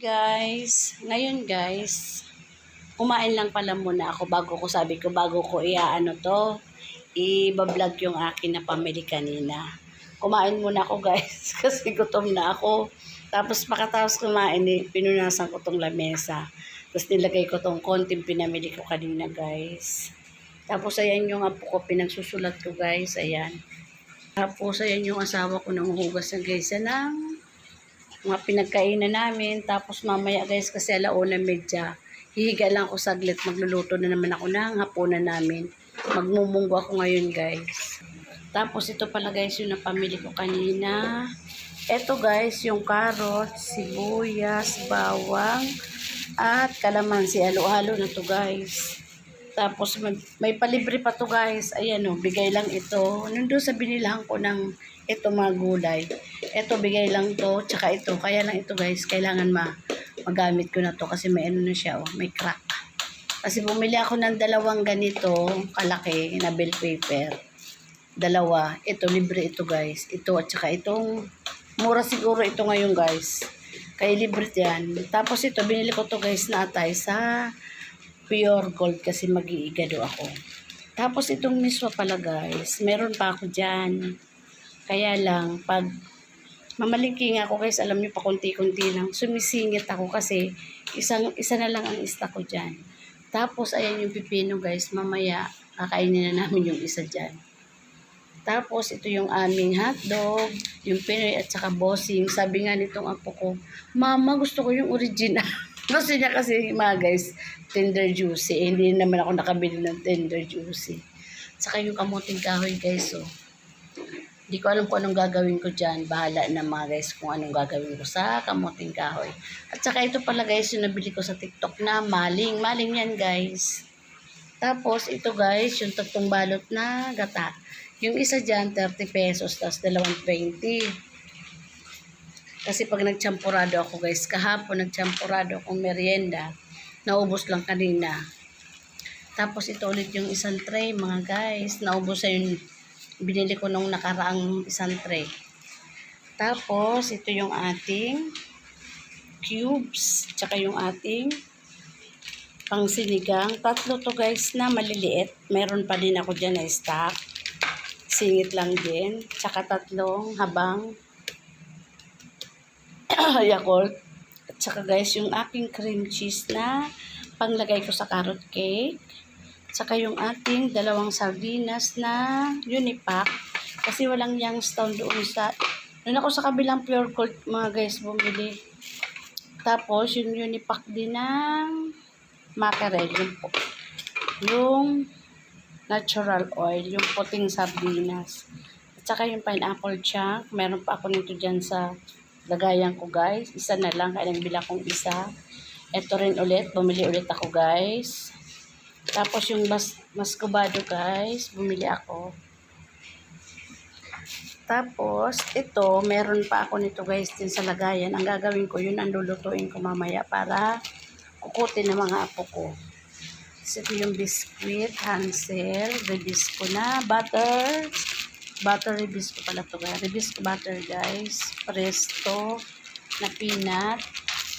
guys. Ngayon guys, kumain lang pala muna ako bago ko sabi ko bago ko iaano to, i-vlog yung akin na pamili kanina. Kumain muna ako guys kasi gutom na ako. Tapos pakatapos kumain, eh, pinunasan ko tong lamesa. Tapos nilagay ko tong konting pinamili ko kanina guys. Tapos ayan yung apo ko, pinagsusulat ko guys, ayan. Tapos ayan yung asawa ko nang hugas na guys, yan ang mga pinagkainan namin. Tapos mamaya guys, kasi alauna medya, hihiga lang ako saglit, magluluto na naman ako ng hapunan namin. Magmumunggo ako ngayon guys. Tapos ito pala guys, yung napamili ko kanina. Ito guys, yung carrots, sibuyas, bawang, at kalamansi. Halo-halo na to guys. Tapos may, may palibre pa to guys. Ayan o, bigay lang ito. Nandun sa binilahan ko ng ito mga gulay. Ito bigay lang to, tsaka ito. Kaya lang ito guys, kailangan ma magamit ko na to kasi may ano na siya oh, may crack. Kasi bumili ako ng dalawang ganito, kalaki, na bill paper. Dalawa. Ito, libre ito guys. Ito at saka itong, mura siguro ito ngayon guys. Kaya libre yan. Tapos ito, binili ko to guys na atay sa pure gold kasi mag-iigado ako. Tapos itong miswa pala guys, meron pa ako dyan. Kaya lang, pag mamalingking ako guys, alam niyo pa konti-konti lang, sumisingit ako kasi isang, isa na lang ang ista ko dyan. Tapos ayan yung pipino guys, mamaya kakainin na namin yung isa dyan. Tapos ito yung aming hotdog, yung Pinoy at saka bossing. Sabi nga nitong apo ko, Mama, gusto ko yung original. gusto niya kasi mga guys, tender juicy. Eh, hindi naman ako nakabili ng tender juicy. Saka yung kamuting kahoy guys, oh. Hindi ko alam kung anong gagawin ko dyan. Bahala na mga guys kung anong gagawin ko sa kamuting kahoy. At saka ito pala guys, yung nabili ko sa TikTok na maling. Maling yan guys. Tapos ito guys, yung tatlong balot na gata. Yung isa dyan, 30 pesos, tapos dalawang 20. Kasi pag nagchampurado ako guys, kahapon nagchampurado akong merienda, naubos lang kanina. Tapos ito ulit yung isang tray mga guys, naubos sa yung binili ko nung nakaraang isang tray. Tapos ito yung ating cubes, tsaka yung ating pang sinigang. Tatlo to guys na maliliit. Meron pa din ako dyan na stock. Singit lang din. Tsaka tatlong habang Yakult. At saka guys, yung aking cream cheese na panglagay ko sa carrot cake. Tsaka yung ating dalawang sardinas na unipack. Kasi walang Youngstown doon sa... Doon ako sa kabilang pure gold mga guys bumili. Tapos yung unipack din ng mackerel. Yung, po, yung natural oil. Yung puting sardinas. At saka yung pineapple chunk. Meron pa ako nito dyan sa lagayan ko guys. Isa na lang. Kaya bila kong isa. Ito rin ulit. Bumili ulit ako guys. Tapos yung mas mascobado guys. Bumili ako. Tapos, ito, meron pa ako nito guys din sa lagayan. Ang gagawin ko, yun ang lulutuin ko mamaya para kukutin ng mga apo ko. So, ito yung biscuit, Hansel, Rebisco na, butter, butter Rebisco pala to guys. Rebisco butter guys, Presto, na peanut,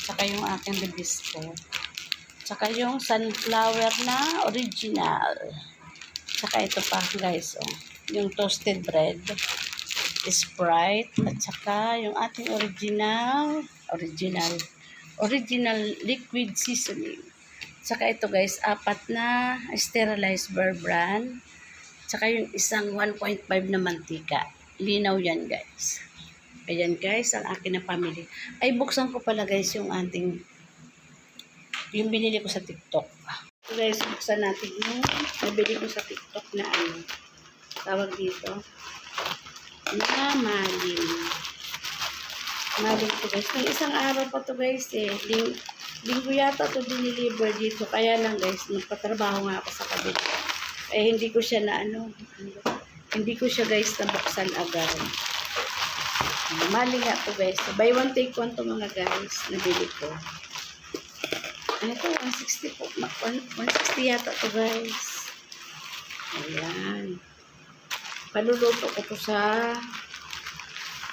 saka yung aking Rebisco. Saka yung sunflower na original. Saka ito pa guys, oh, yung toasted bread. Sprite at saka yung ating original original original liquid seasoning. Saka ito guys, apat na sterilized bear brand. Saka yung isang 1.5 na mantika. Linaw yan guys. Ayan guys, ang akin na family. Ay, buksan ko pala guys yung ating yung binili ko sa TikTok. So guys, buksan natin yung nabili ko sa TikTok na ano. Tawag dito na maling. Maling to guys. Nung isang araw pa to guys eh. Ling linggo yata to diniliver dito. Kaya lang guys, nagpatrabaho nga ako sa kabila. Eh, hindi ko siya na ano, hindi ko siya guys nabuksan agad. Maling nga to guys. Buy one take one to mga guys. Nabili ko. Ano to? 160 po. 160 yata to guys. Ayan. Paluluto ko to sa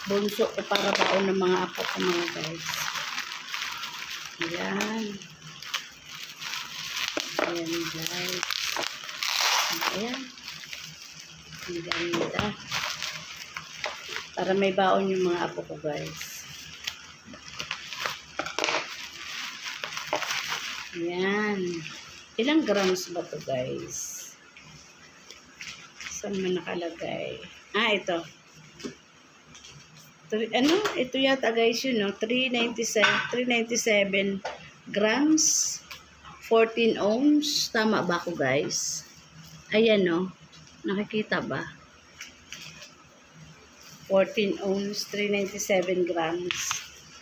bunso ko para baon ng mga apo ko mga guys. Ayan. Ayan guys. Ayan. Ang ganda. Para may baon yung mga apo ko guys. Ayan. Ilang grams ba to guys? Saan man nakalagay? Ah, ito. Three- ano? Ito yata guys yun, no? 397, 397 grams, 14 ohms. Tama ba ako guys? Ayan, no? Nakikita ba? 14 ohms, 397 grams.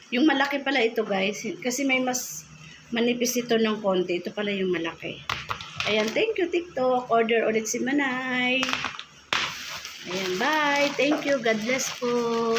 Yung malaki pala ito guys, kasi may mas manipis ito ng konti. Ito pala yung malaki. Ayan, thank you TikTok. Order ulit si Manay. Ayan, bye. Thank you. God bless po.